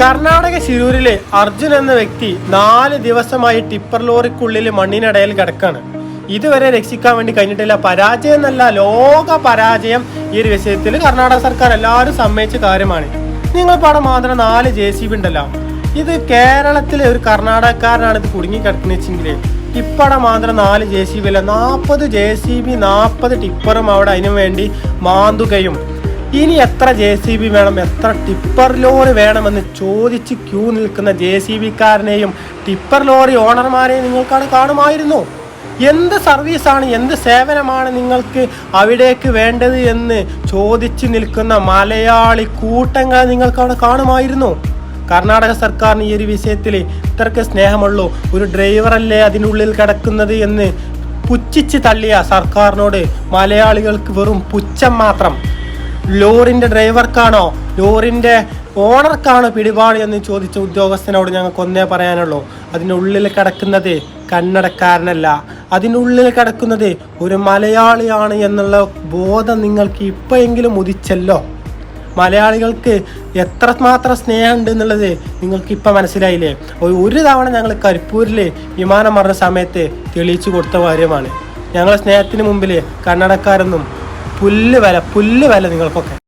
കർണാടക ശിരൂരിലെ അർജുൻ എന്ന വ്യക്തി നാല് ദിവസമായി ടിപ്പർ ലോറിക്കുള്ളിൽ മണ്ണിനടയിൽ കിടക്കാണ്. ഇതുവരെ രക്ഷിക്കാൻ വേണ്ടി കഴിഞ്ഞിട്ടില്ല. പരാജയം എന്നല്ല ലോക പരാജയം ഈ ഒരു വിഷയത്തിൽ കർണാടക സർക്കാർ എല്ലാവരും സമ്മതിച്ച കാര്യമാണ്. നിങ്ങൾ പടം മാത്രം നാല് ജെ സി ബി ഉണ്ടല്ലോ. ഇത് കേരളത്തിലെ ഒരു കർണാടകക്കാരനാണ് ഇത് കുടുങ്ങി കിടക്കുന്നത് വെച്ചെങ്കിൽ ഇപ്പടെ മാത്രം നാല് ജെ സി ബി അല്ല നാൽപ്പത് ജെ സി ബി നാൽപ്പത് ടിപ്പറും അവിടെ അതിനു വേണ്ടി മാന്തുകയും ഇനി എത്ര ജെ സി ബി വേണം എത്ര ടിപ്പർ ലോറി വേണമെന്ന് ചോദിച്ച് ക്യൂ നിൽക്കുന്ന ജെ സി ബിക്കാരനെയും ടിപ്പർ ലോറി ഓണർമാരെയും നിങ്ങൾക്കാണ് കാണുമായിരുന്നു. എന്ത് സർവീസാണ് എന്ത് സേവനമാണ് നിങ്ങൾക്ക് അവിടേക്ക് വേണ്ടത് എന്ന് ചോദിച്ച് നിൽക്കുന്ന മലയാളി കൂട്ടങ്ങൾ നിങ്ങൾക്ക് കാണുമായിരുന്നു. കർണാടക സർക്കാരിന് ഈ ഒരു വിഷയത്തിൽ ഇത്രയ്ക്ക് സ്നേഹമുള്ളൂ. ഒരു ഡ്രൈവറല്ലേ അതിനുള്ളിൽ കിടക്കുന്നത് എന്ന് പുച്ഛിച്ച് തള്ളിയ സർക്കാരിനോട് മലയാളികൾക്ക് വെറും പുച്ഛം മാത്രം. ലോറിന്റെ ഡ്രൈവർക്കാണോ? ലോറിന്റെ ഓണർക്കാണോ പിടിപാട് എന്ന് ചോദിച്ച ഉദ്യോഗസ്ഥനോട് ഞങ്ങൾക്ക് ഒന്നേ പറയാനുള്ളൂ. അതിനുള്ളിൽ കിടക്കുന്നത് കന്നടക്കാരനല്ല അതിനുള്ളിൽ കിടക്കുന്നത് ഒരു മലയാളിയാണ് എന്നുള്ള ബോധം നിങ്ങൾക്ക് ഇപ്പോഴെങ്കിലും ഉദിച്ചല്ലോ? മലയാളികൾക്ക് എത്രമാത്രം സ്നേഹമുണ്ട് എന്നുള്ളത് നിങ്ങൾക്ക് ഇപ്പം മനസ്സിലായില്ലേ? ഒരു- ഒരു തവണ ഞങ്ങൾ കരിപ്പൂരിൽ വിമാനം മറന്ന സമയത്ത് തെളിയിച്ചു കൊടുത്ത കാര്യമാണ്. ഞങ്ങളെ സ്നേഹത്തിന് മുമ്പിൽ കന്നടക്കാരൊന്നും പുല്ല് വില പുല്ല് വില നിങ്ങൾക്കൊക്കെ.